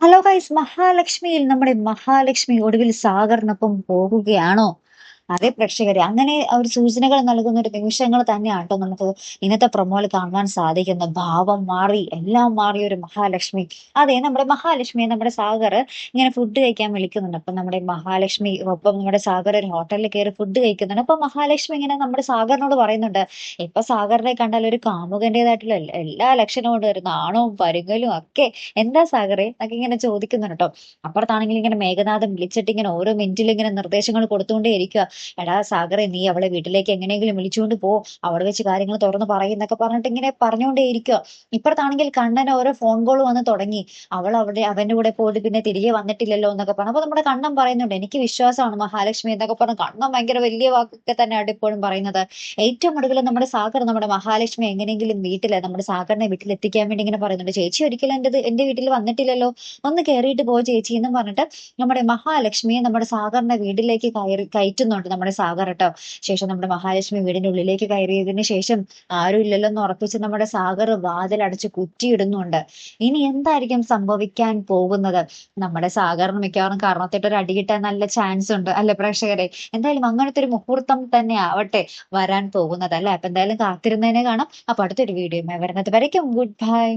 Hello guys മഹാലക്ഷ്മിയിൽ നമ്മുടെ മഹാലക്ഷ്മി ഒടുവിൽ സാഗറിനൊപ്പം പോകുകയാണോ? അതെ പ്രേക്ഷകരെ അങ്ങനെ ഒരു സൂചനകൾ നൽകുന്ന ഒരു നിമിഷങ്ങൾ തന്നെയാണ് കേട്ടോ നമുക്ക് ഇന്നത്തെ പ്രൊമോയിൽ കാണാൻ സാധിക്കുന്ന ഭാവം മാറി എല്ലാം മാറിയ ഒരു മഹാലക്ഷ്മി. അതെ നമ്മുടെ മഹാലക്ഷ്മിയെ നമ്മുടെ സാഗർ ഇങ്ങനെ ഫുഡ് കഴിക്കാൻ വിളിക്കുന്നുണ്ട്. അപ്പൊ നമ്മുടെ മഹാലക്ഷ്മി ഒപ്പം നമ്മുടെ സാഗർ ഒരു ഹോട്ടലിൽ കയറി ഫുഡ് കഴിക്കുന്നുണ്ട്. അപ്പൊ മഹാലക്ഷ്മി ഇങ്ങനെ നമ്മുടെ സാഗറിനോട് പറയുന്നുണ്ട് ഇപ്പൊ സാഗറിനെ കണ്ടാൽ ഒരു കാമുകന്റേതായിട്ടുള്ള എല്ലാ- ലക്ഷണവും ഒരു നാണവും പരുങ്ങലും ഒക്കെ. എന്താ സാഗറെ? എന്നൊക്കെ ഇങ്ങനെ ചോദിക്കുന്നുണ്ട് കേട്ടോ. അപ്പുറത്താണെങ്കിൽ ഇങ്ങനെ മേഘനാഥം വിളിച്ചിട്ട് ഇങ്ങനെ ഓരോ മിനിറ്റിലും ഇങ്ങനെ നിർദ്ദേശങ്ങൾ കൊടുത്തുകൊണ്ടേ ഇരിക്കുക എടാ സാഗറെ നീ അവളെ വീട്ടിലേക്ക് എങ്ങനെയെങ്കിലും വിളിച്ചുകൊണ്ട് പോ. അവിടെ വെച്ച് കാര്യങ്ങൾ തുറന്ന് പറയുന്നൊക്കെ പറഞ്ഞിട്ട് ഇങ്ങനെ പറഞ്ഞുകൊണ്ടേ ഇരിക്കുക ഇപ്പുറത്താണെങ്കിൽ കണ്ണൻ ഓരോ ഫോൺ കോൾ വന്ന് തുടങ്ങി. അവൾ അവിടെ അവന്റെ കൂടെ പോയിട്ട് പിന്നെ തിരികെ വന്നിട്ടില്ലല്ലോ എന്നൊക്കെ പറഞ്ഞു. അപ്പൊ നമ്മുടെ കണ്ണൻ പറയുന്നുണ്ട് എനിക്ക് വിശ്വാസമാണ് മഹാലക്ഷ്മി എന്നൊക്കെ പറഞ്ഞു. കണ്ണൻ ഭയങ്കര വലിയ വാക്കൊക്കെ തന്നെയാണ് ഇപ്പോഴും പറയുന്നത്. ഏറ്റവും ഒടുവിൽ നമ്മുടെ സാഗർ നമ്മുടെ മഹാലക്ഷ്മി എങ്ങനെയെങ്കിലും വീട്ടിൽ നമ്മുടെ സാഗറിനെ വീട്ടിലെത്തിക്കാൻ വേണ്ടി ഇങ്ങനെ പറയുന്നുണ്ട് ചേച്ചി ഒരിക്കലും എന്റെ എന്റെ വീട്ടിൽ വന്നിട്ടില്ലല്ലോ. ഒന്ന് കയറിയിട്ട് പോ ചേച്ചി എന്നും പറഞ്ഞിട്ട് നമ്മുടെ മഹാലക്ഷ്മിയെ നമ്മുടെ സാഗറിന്റെ വീട്ടിലേക്ക് കയറി കയറ്റുന്നുണ്ട്. നമ്മുടെ സാഗർ കേട്ടോ. ശേഷം നമ്മുടെ മഹാലക്ഷ്മി വീടിന്റെ ഉള്ളിലേക്ക് കയറിയതിന് ശേഷം ആരും ഇല്ലല്ലോ എന്ന് ഉറപ്പിച്ച് നമ്മുടെ സാഗർ വാതിലടച്ച് കുറ്റിയിടുന്നുണ്ട്. ഇനി എന്തായിരിക്കും സംഭവിക്കാൻ പോകുന്നത്? നമ്മുടെ സാഗറിന് മിക്കവാറും കാരണത്തിട്ട് ഒരു അടി കിട്ടാൻ നല്ല ചാൻസ് ഉണ്ട് അല്ലെ പ്രേക്ഷകരെ? എന്തായാലും അങ്ങനത്തെ ഒരു മുഹൂർത്തം തന്നെ ആവട്ടെ വരാൻ പോകുന്നത് അല്ലെ? അപ്പൊ എന്തായാലും കാത്തിരുന്നതിനെ കാണാം. അപ്പൊ അടുത്തൊരു വീഡിയോ വരുന്നത് വരയ്ക്കും. Good bye